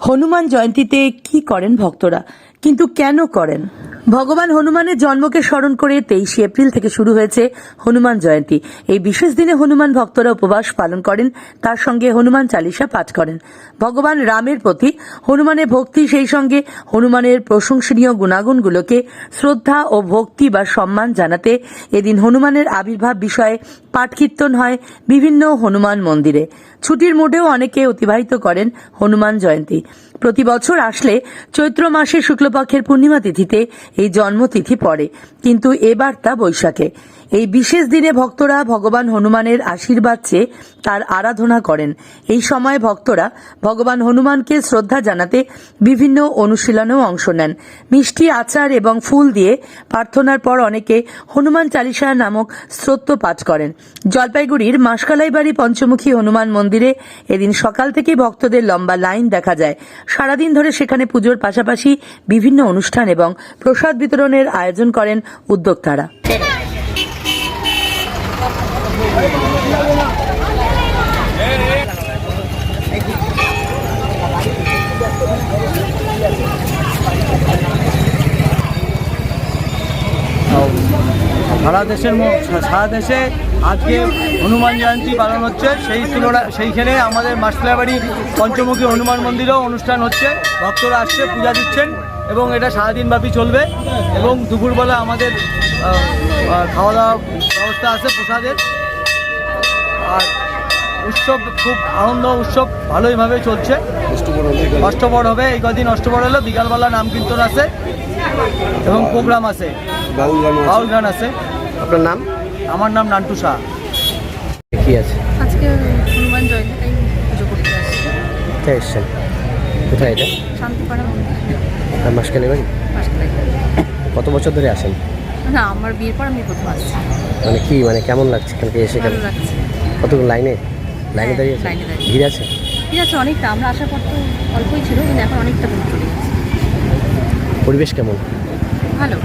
হনুমান জয়ন্তীতে কি করেন ভক্তরা? কিন্তু কেন করেন? ভগবান হনুমানের জন্মকে স্মরণ করে তেইশে এপ্রিল থেকে শুরু হয়েছে হনুমান জয়ন্তী। এই বিশেষ দিনে হনুমান ভক্তরা উপবাস পালন করেন, তার সঙ্গে হনুমান চালিসা পাঠ করেন। ভগবান রামের প্রতি হনুমানের ভক্তি, সেই সঙ্গে হনুমানের প্রশংসনীয় গুণাগুণগুলোকে শ্রদ্ধা ও ভক্তি বা সম্মান জানাতে এদিন হনুমানের আবির্ভাব বিষয়ে পাঠ কীর্তন হয় বিভিন্ন হনুমান মন্দিরে। ছুটির মোডেও অনেকে অতিবাহিত করেন হনুমান জয়ন্তী। প্রতি বছর আসলে চৈত্র মাসে শুক্লপক্ষের পূর্ণিমা তিথিতে এই জন্মতিথি পড়ে কিন্তু এবার তা বৈশাখে। এই বিশেষ দিনে ভক্তরা ভগবান হনুমানের আশীর্বাদ চেয়ে তার আরাধনা করেন। এই সময় ভক্তরা ভগবান হনুমানকে শ্রদ্ধা জানাতে বিভিন্ন অনুশীলনেও অংশ নেন। মিষ্টি আচার এবং ফুল দিয়ে প্রার্থনার পর অনেকে হনুমান চালিসা নামক স্তোত্র পাঠ করেন। জলপাইগুড়ির মাসকালাই বাড়ি পঞ্চমুখী হনুমান মন্দিরে এদিন সকাল থেকে ভক্তদের লম্বা লাইন দেখা যায়। সারাদিন ধরে সেখানে পুজোর পাশাপাশি বিভিন্ন অনুষ্ঠান এবং প্রসাদ বিতরণের আয়োজন করেন উদ্যোক্তারা। সারা দেশের সারা দেশে আজকে হনুমান জয়ন্তী পালন হচ্ছে। সেই তুলনা সেইখানে আমাদের মাসলাবাড়ি পঞ্চমুখী হনুমান মন্দিরেও অনুষ্ঠান হচ্ছে। ভক্তরা আসছে, পূজা দিচ্ছেন এবং এটা সারাদিনব্যাপী চলবে এবং দুপুরবেলা আমাদের খাওয়া দাওয়া ব্যবস্থা আছে প্রসাদের। আর উৎসব খুব আনন্দ উৎসব ভালোইভাবে চলছে। অষ্টপর হবে এই কদিন অষ্টপর হলো বিকালবেলা নাম কীর্তন আছে এবং প্রোগ্রাম আছে। বাউল গান আছে। আপনার নাম? আমার নাম নান্টু শাহ। কি আছে? আজকে হনুমান জয়ন্তী পুজো করতে আসছি। কোথায় এসছেন? কোথায় এটা? শান্তিপাড়া মন্দির। আপনার বাড়ি কত বছর ধরে আসেন? না আমার বিয়ের পর আমি প্রথম আসছি। মানে কি মানে কেমন লাগছে এখানকে এসে? ভালো লাগছে। কত লাইনে? লাইনে দাঁড়িয়ে আছে? লাইনে দাঁড়িয়ে। ভিড় আছে। ঠিক আছে অনেকটা আমরা আসার পর তো অল্পই ছিল কিন্তু এখন অনেকটা দূর চলে গেছে। পরিবেশ কেমন? ভালো।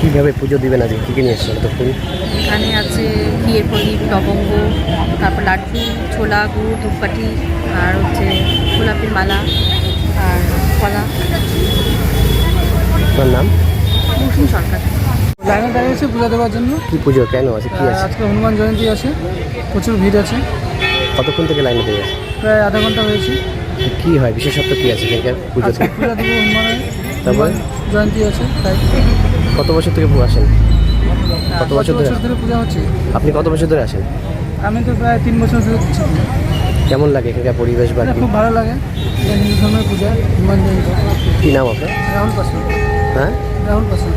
কীভাবে পুজো দিবেন আজকে? কী কী নিয়ে এসছেন? তো ফুল এখানে আছে ঘিয়ের প্রদীপ লবঙ্গ তারপর লাড্ডু ছোলা গুড় ধূপকাঠি আর হচ্ছে গোলাপের মালা আর কলা। আপনার নাম? মৌসুম সরকার। লাইনে দাঁড়িয়েছে পূজা দেওয়ার জন্য। কি পুজো? কেন? আছে কি আছে? আজকে হনুমান জয়ন্তী আছে প্রচুর ভিড় আছে। কতক্ষণ থেকে লাইনে দাঁড়িয়ে আছে প্রায় আধা ঘণ্টা হয়েছে। কি হয়? বিশেষত্ব কি আছে এখানকার পুজোতে আজকে পূজা দেবো হনুমানের তারপর? জয়ন্তী আছে তাই। কত বছর থেকে আসেন? কত বছর ধরে পূজা হচ্ছে। আপনি কত বছর ধরে আসেন? আমি তো প্রায় তিন বছর ধরে কেমন লাগে এখানকার পরিবেশ বা খুব ভালো লাগে। হিন্দু ধর্মের পূজা হনুমান জয়ন্তী। কি নাম আপনার? রাহুল পাসওয়ান হ্যাঁ? রাহুল পাসওয়ান